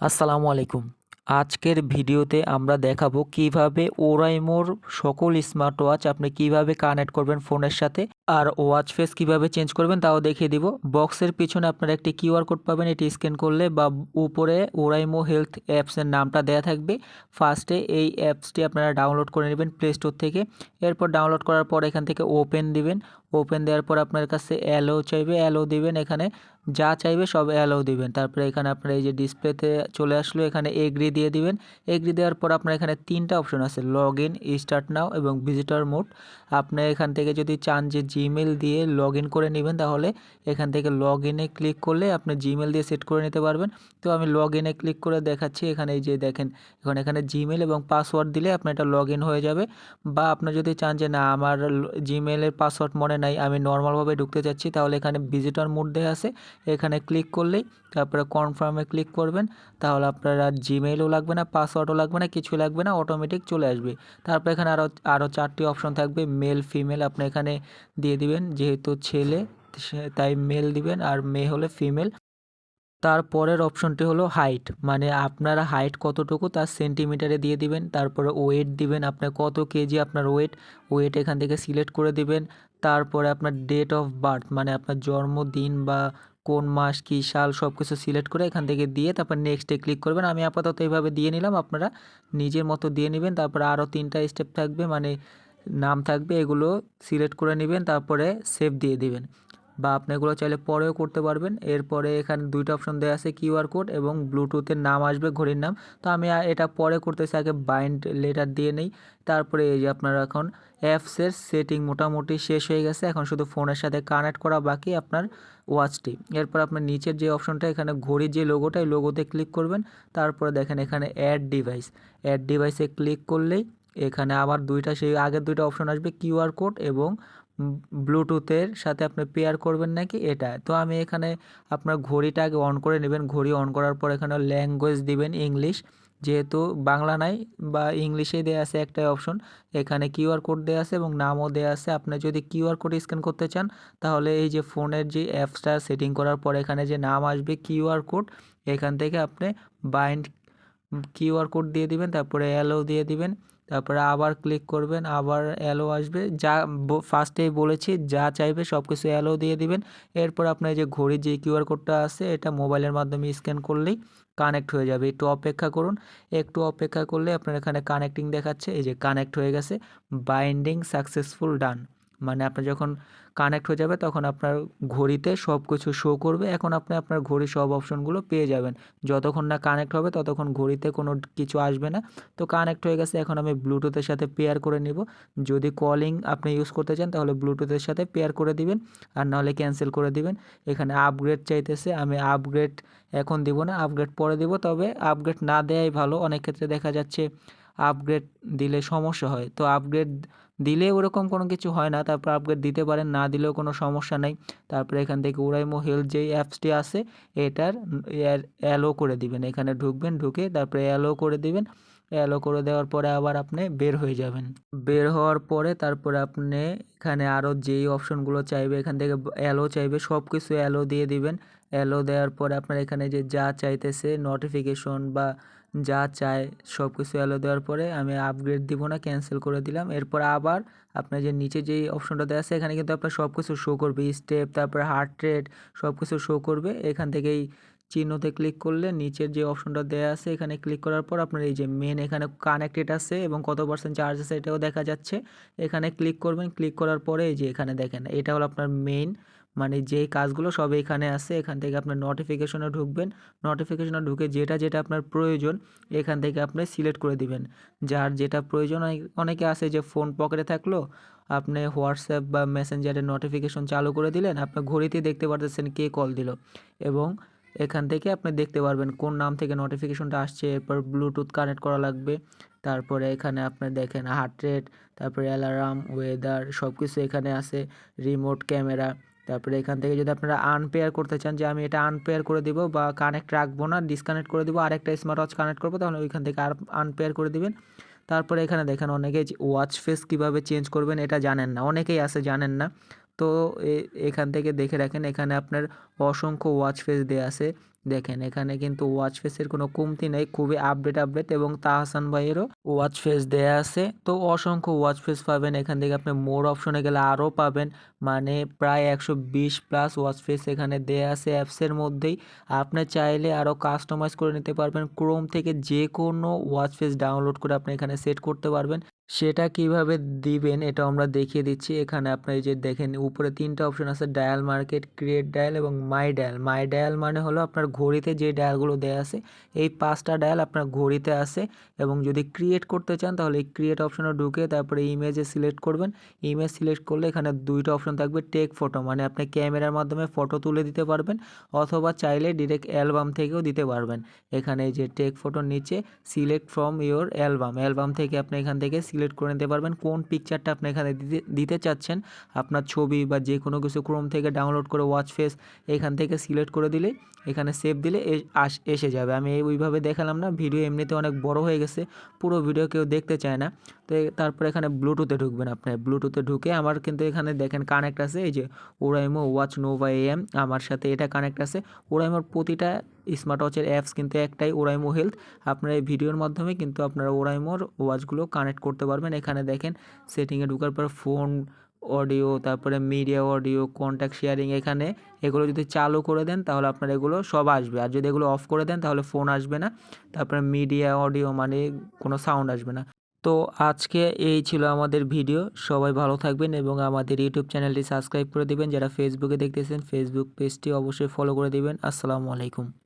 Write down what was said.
আসসালামু আলাইকুম। আজকের ভিডিওতে আমরা দেখাবো কীভাবে ওরাইমোর সকল স্মার্ট ওয়াচ আপনি কীভাবে কানেক্ট করবেন ফোনের সাথে। আর ওয়াচ ফেস কীভাবে চেঞ্জ করবেন তাও দেখিয়ে দিব। বক্সের পিছনে আপনারা একটি কিউআর কোড পাবেন, এটি স্ক্যান করলে বা উপরে ওরাইমো হেলথ অ্যাপসের নামটা দেওয়া থাকবে। ফার্স্টে এই অ্যাপসটি আপনারা ডাউনলোড করে নেবেন প্লে স্টোর থেকে। এরপর ডাউনলোড করার পর এখান থেকে ওপেন দিবেন। ওপেন দেওয়ার পর আপনার কাছে অ্যালো চাইবে অ্যালো দিবেন এখানে। যা চাইবে সব অ্যালো দিবেন। তারপরে এখানে আপনার এই যে ডিসপ্লেতে চলে আসলো, এখানে এগ্রি দিয়ে দিবেন। এগ্রি দেওয়ার পর আপনার এখানে তিনটা অপশন আছে। লগ ইন স্টার্ট নাও এবং ভিজিটর মোড আপনি এখান থেকে যদি চান যে জিমেল দিয়ে লগ ইন করে নেবেন। তাহলে এখান থেকে লগ ইনে ক্লিক করলে আপনি জিমেল দিয়ে সেট করে নিতে পারবেন। তো আমি লগ ইনে ক্লিক করে দেখাচ্ছি। এখানে এই যে দেখেন, এখন এখানে জিমেল এবং পাসওয়ার্ড দিলে আপনার এটা লগ ইন হয়ে যাবে। বা আপনি যদি চান যে না, আমার জিমেলের পাসওয়ার্ড মনে নাই, আমি নর্মালভাবে ঢুকতে চাচ্ছি, তাহলে এখানে ভিজিটর মোড দেওয়া আছে। এখানে ক্লিক করলেই তারপরে কনফার্মে ক্লিক করবেন। তাহলে আপনার আর জিমেইলও লাগবে না পাসওয়ার্ডও লাগবে না কিছু লাগবে না অটোমেটিক চলে আসবে। তারপর এখানে আরও আরও চারটি অপশন থাকবে মেল ফিমেল আপনি এখানে দিয়ে দিবেন, যেহেতু ছেলে তাই মেল দিবেন, আর মেয়ে হলে ফিমেল তারপরের অপশনটি হলো হাইট মানে আপনার হাইট কতটুকু তার সেন্টিমিটারে দিয়ে দিবেন, তারপরে ওয়েট দিবেন আপনার কত কেজি আপনার ওয়েট ওয়েট এখান থেকে সিলেক্ট করে দিবেন। তারপরে আপনার ডেট অফ বার্থ মানে আপনার জন্মদিন বা কোন মাস, কী সাল সব কিছু সিলেক্ট করে এখান থেকে দিয়ে তারপর নেক্সটে ক্লিক করবেন। আমি আপাতত এইভাবে দিয়ে নিলাম, আপনারা নিজের মতো দিয়ে নেবেন, তারপর আরও তিনটা স্টেপ থাকবে মানে নাম থাকবে, এগুলো সিলেক্ট করে নেবেন, তারপরে সেভ দিয়ে দিবেন। বা আপনি এগুলো চাইলে পরেও করতে পারবেন। এরপরে এখানে দুইটা অপশন দেওয়া আছে কিউআর কোড এবং ব্লুটুথের নাম আসবে, ঘড়ির নাম। তো আমি এটা পরে করতেছি, আগে বাইন্ড লেটার দিয়ে নেই। তারপরে এই যে আপনার এখন অ্যাপসের সেটিং মোটামুটি শেষ হয়ে গেছে। এখন শুধু ফোনের সাথে কানেক্ট করা বাকি, আপনার ওয়াচটি এরপর আপনার নিচের যে অপশনটা এখানে ঘড়ির যে লোগোটা এই লোগোতে ক্লিক করবেন। তারপরে দেখেন এখানে অ্যাড ডিভাইস অ্যাড ডিভাইসে ক্লিক করলেই এখানে আবার দুইটা, সেই আগের দুইটা অপশন আসবে কিউআর কোড এবং ব্লুটুথের সাথে আপনি পেয়ার করবেন নাকি এটা। তো আমি এখানে আপনার ঘড়িটা আগে অন করে নেবেন। ঘড়ি অন করার পর এখানে ল্যাঙ্গুয়েজ দিবেন ইংলিশ যেহেতু বাংলা নাই বা ইংলিশেই দেওয়া আছে একটাই অপশন এখানে কিউআর কোড দেওয়া আছে এবং নামও দেওয়া আছে। আপনি যদি কিউআর কোড স্ক্যান করতে চান, তাহলে এই যে ফোনের যে অ্যাপসটা সেটিং করার পর এখানে যে নাম আসবে কিউআর কোড এখান থেকে আপনি বাইন্ড কিউআর কোড দিয়ে দিবেন, তারপরে অ্যালো দিয়ে দিবেন, তারপরে আবার ক্লিক করবেন, আবার অ্যালো আসবে। যা ফার্স্টেই বলেছি, যা চাইবে সব কিছু অ্যালো দিয়ে দিবেন। এরপর আপনার যে ঘড়ির যে কিউআর কোডটা আছে, এটা মোবাইলের মাধ্যমে স্ক্যান করলেই কানেক্ট হয়ে যাবে। একটু অপেক্ষা করুন, একটু অপেক্ষা করলে আপনার এখানে কানেক্টিং দেখাচ্ছে, এই যে কানেক্ট হয়ে গেছে বাইন্ডিং সাকসেসফুল ডান মানে আপনার যখন কানেক্ট হয়ে যাবে তখন আপনার ঘড়িতে সব কিছু শো করবে, এখন আপনি আপনার ঘড়ির সব অপশনগুলো পেয়ে যাবেন। যতক্ষণ না কানেক্ট হবে ততক্ষণ ঘড়িতে কোনো কিছু আসবে না। তো কানেক্ট হয়ে গেছে, এখন আমি ব্লুটুথের সাথে পেয়ার করে নিব। যদি কলিং আপনি ইউজ করতে চান তাহলে ব্লুটুথের সাথে পেয়ার করে দিবেন, আর নাহলে ক্যান্সেল করে দিবেন। এখানে আপগ্রেড চাইতেছে, আমি আপগ্রেড এখন দিব না আপগ্রেড পরে দিব, তবে আপগ্রেড না দেওয়াই ভালো। অনেক ক্ষেত্রে দেখা যাচ্ছে আপগ্রেড দিলে সমস্যা হয়। তো আপগ্রেড দিলে ওরকম কোনো কিছু হয় না, তারপর আপগ্রেড দিতে পারেন, না দিলেও কোনো সমস্যা নেই। তারপরে এখান থেকে উড়াইমো হেলথ যেই অ্যাপসটি আছে, এটার অ্যালো করে দিবেন। এখানে ঢুকবেন, ঢুকে তারপরে অ্যালো করে দিবেন। অ্যালো করে দেওয়ার পরে আবার আপনি বের হয়ে যাবেন। বের হওয়ার পরে তারপরে আপনি এখানে আরও যেই অপশনগুলো চাইবে, এখান থেকে অ্যালো চাইবে সব কিছু অ্যালো দিয়ে দিবেন। অ্যালো দেওয়ার পরে আপনার এখানে যে যা চাইতেছে নোটিফিকেশন বা যা চায় সব কিছু অ্যালো দেওয়ার পরে আমি আপগ্রেড দিব না ক্যান্সেল করে দিলাম। এরপর আবার আপনার যে নিচে যেই অপশনটা দেওয়া আছে, এখানে কিন্তু আপনার সব কিছু শো করবে। স্টেপ তারপরে হার্ট রেট সব কিছু শো করবে। এখান থেকেই চিহ্নতে ক্লিক করলে নিচের যে অপশনটা দেওয়া আছে, এখানে ক্লিক করার পর আপনার এই যে মেন এখানে কানেক্টেড আছে এবং কত পার্সেন্ট চার্জ আছে এটাও দেখা যাচ্ছে। এখানে ক্লিক করবেন ক্লিক করার পরে এই যে এখানে দেখেন, এটা হলো আপনার মেইন মানে যেই কাজগুলো সব এখানে আছে, এখান থেকে আপনার নোটিফিকেশনে ঢুকবেন। নোটিফিকেশনে ঢুকে যেটা যেটা আপনার প্রয়োজন, এখান থেকে আপনি সিলেক্ট করে দিবেন। যার যেটা প্রয়োজন, অনেক- আছে যে ফোন পকেটে থাকল, আপনি হোয়াটসঅ্যাপ বা মেসেঞ্জারের নোটিফিকেশন চালু করে দিলেন, আপনি ঘড়িতে দেখতে পারতেছেন কে কল দিল এবং এখান থেকে আপনি দেখতে পারবেন কোন নাম থেকে নোটিফিকেশনটা আসছে, এরপর ব্লুটুথ কানেক্ট করা লাগবে, তারপরে এখানে আপনি দেখেন হার্ট রেট তারপরে অ্যালার্ম ওয়েদার সব কিছু এখানে আছে রিমোট ক্যামেরা তারপরে এখান থেকে যদি আপনারা আনপেয়ার করতে চান যে আমি এটা আনপেয়ার করে দিব বা কানেক্ট রাখব না ডিসকানেক্ট করে দিব, আরেকটা স্মার্ট ওয়াচ কানেক্ট করব, তাহলে ওইখান থেকে আর আনপেয়ার করে দিবেন। তারপরে এখানে দেখেন অনেকে ওয়াচ ফেস কীভাবে চেঞ্জ করবেন এটা জানেন না, অনেকেই আছে জানেন না। তো এখান থেকে দেখে রাখেন, এখানে আপনার অসংখ্য ওয়াচ ফেস দেওয়া আছে। দেখেন এখানে কিন্তু ওয়াচ ফেসের কোনো কমতি নেই, খুবই আপডেট আপডেট এবং তাহসান ভাইয়েরও ওয়াচ ফেস দেয়া আছে। তো অসংখ্য ওয়াচ ফেস পাবেন। এখান থেকে আপনি মোর অপশনে গেলে আরও পাবেন। মানে প্রায় একশো বিশ প্লাস ওয়াচ ফেস এখানে দেয়া আছে অ্যাপসের মধ্যেই। আপনি চাইলে আরও কাস্টমাইজ করে নিতে পারবেন। ক্রোম থেকে যে কোনো ওয়াচ ফেস ডাউনলোড করে আপনি এখানে সেট করতে পারবেন। সেটা কীভাবে দিবেন এটা আমরা দেখিয়ে দিচ্ছি। এখানে আপনি যে দেখেন, উপরে তিনটা অপশন আছে ডায়াল মার্কেট ক্রিয়েট ডায়াল এবং মাই ডায়াল মাই ডায়াল মানে হলো আপনার ঘড়িতে যে ডায়ালগুলো দেওয়া আছে, এই পাঁচটা ডায়াল আপনার ঘড়িতে আছে এবং যদি ক্রিয়েট করতে চান, তাহলে এই ক্রিয়েট অপশনে ঢুকে তারপরে ইমেজে সিলেক্ট করবেন। ইমেজ সিলেক্ট করলে এখানে দুইটা অপশন থাকবে টেক ফটো মানে আপনি ক্যামেরার মাধ্যমে ফটো তুলে দিতে পারবেন, অথবা চাইলে ডিরেক্ট অ্যালবাম থেকেও দিতে পারবেন। এখানে যে টেক ফটোর নিচে select from your album album থেকে আপনি এখান থেকে সিলেক্ট করে নিতে পারবেন। কোন পিকচারটা আপনি এখানে দিতে দিতে চাচ্ছেন, আপনার ছবি বা যে কোনো কিছু ক্রোম থেকে ডাউনলোড করে ওয়াচ ফেস এখান থেকে সিলেক্ট করে দিলে, এখানে সেভ দিলে এসে যাবে। আমি এই ওইভাবে দেখালাম না ভিডিও এমনিতে অনেক বড় হয়ে গেছে, পুরো ভিডিও কেউ দেখতে চায় না। তো তারপর এখানে ব্লুটুথে ঢুকবেন আপনার ব্লুটুথে ঢুকে আমার কিন্তু এখানে দেখেন কানেক্ট আছে, এই যে ওরাইমো ওয়াচ নোভা এম আমার সাথে এটা কানেক্ট আছে। ওরাইমোর প্রতিটা স্মার্ট ওয়াচের অ্যাপস কিন্তু একটাই ওরাইমো হেলথ আপনারা এই ভিডিওর মাধ্যমে কিন্তু আপনারা ওরাইমোর ওয়াচগুলো কানেক্ট করতে পারবেন। এখানে দেখেন সেটিংয়ে ঢোকার পর ফোন অডিও তারপরে মিডিয়া অডিও কন্ট্যাক্ট শেয়ারিং এখানে এগুলো যদি চালু করে দেন তাহলে আপনার এগুলো সব আসবে। আর যদি এগুলো অফ করে দেন তাহলে ফোন আসবে না। তারপরে মিডিয়া অডিও মানে কোনো সাউন্ড আসবে না। তো আজকে এই ছিল আমাদের ভিডিও সবাই ভালো থাকবেন এবং আমাদের ইউটিউব চ্যানেলটি সাবস্ক্রাইব করে দিবেন। যারা ফেসবুকে দেখতেছেন ফেসবুক পেজটি অবশ্যই ফলো করে দিবেন। আসসালামু আলাইকুম।